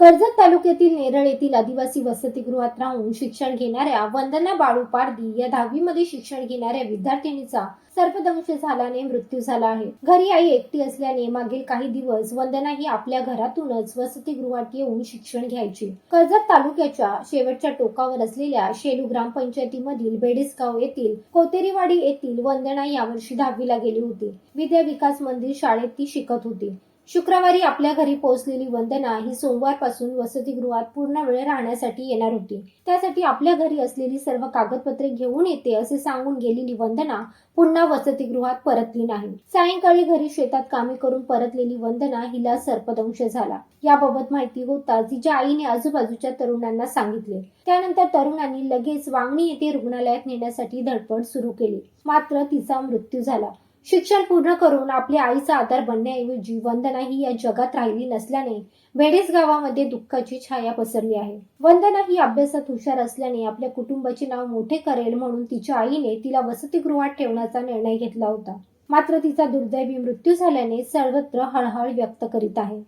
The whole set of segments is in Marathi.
कर्जत तालुक्यातील नेरळ येथील आदिवासी वसतिगृहात राहून शिक्षण घेणाऱ्या वंदना बाळू पारदी या दहावीमध्ये शिक्षण घेणाऱ्या विद्यार्थिनीचा सर्पदंश झाल्याने मृत्यू झाला आहे. घरी आई एकटी असल्याने मागील काही दिवस वंदना ही आपल्या घरातूनच वसतिगृहात येऊन शिक्षण घ्यायची. कर्जत तालुक्याच्या शेवटच्या टोकावर असलेल्या शेलू ग्रामपंचायतीमधील बेडिसगाव येथील कोतेरीवाडी येथील वंदना यावर्षी दहावीला गेली होती. विद्या विकास मंदिर शाळेत ती शिकत होती. शुक्रवारी आपल्या घरी पोहोचलेली वंदना ही सोमवारपासून वसतिगृहात पूर्ण वेळ राहण्यासाठी येणार होती. त्यासाठी आपल्या घरी असलेली सर्व कागदपत्रे घेऊन येते असे सांगून गेलेली वंदना पुन्हा वसतिगृहात परतली नाही. सायंकाळी घरी शेतात कामे करून परतलेली वंदना हिला सर्पदंश झाला. याबाबत माहिती होताच तिच्या आईने आजूबाजूच्या तरुणांना सांगितले. त्यानंतर तरुणांनी लगेच वांगणी येथे रुग्णालयात नेण्यासाठी धडपड सुरू केली. मात्र तिचा मृत्यू झाला. शिक्षण पूर्ण करून आपल्या आईचा आधार बनण्याऐवजी वंदना ही या जगात राहिली नसल्याने वेडेस गावामध्ये दुःखाची छाया पसरली आहे. वंदना ही अभ्यासात हुशार असल्याने आपल्या कुटुंबाचे नाव मोठे करेल म्हणून तिच्या आईने तिला वसतिगृहात ठेवण्याचा निर्णय घेतला होता. मात्र तिचा दुर्दैवी मृत्यू झाल्याने सर्वत्र हळहळ व्यक्त करीत आहे.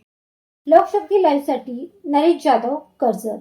लोकशक्ती लाईव्हसाठी नरेश जाधव कर्जत.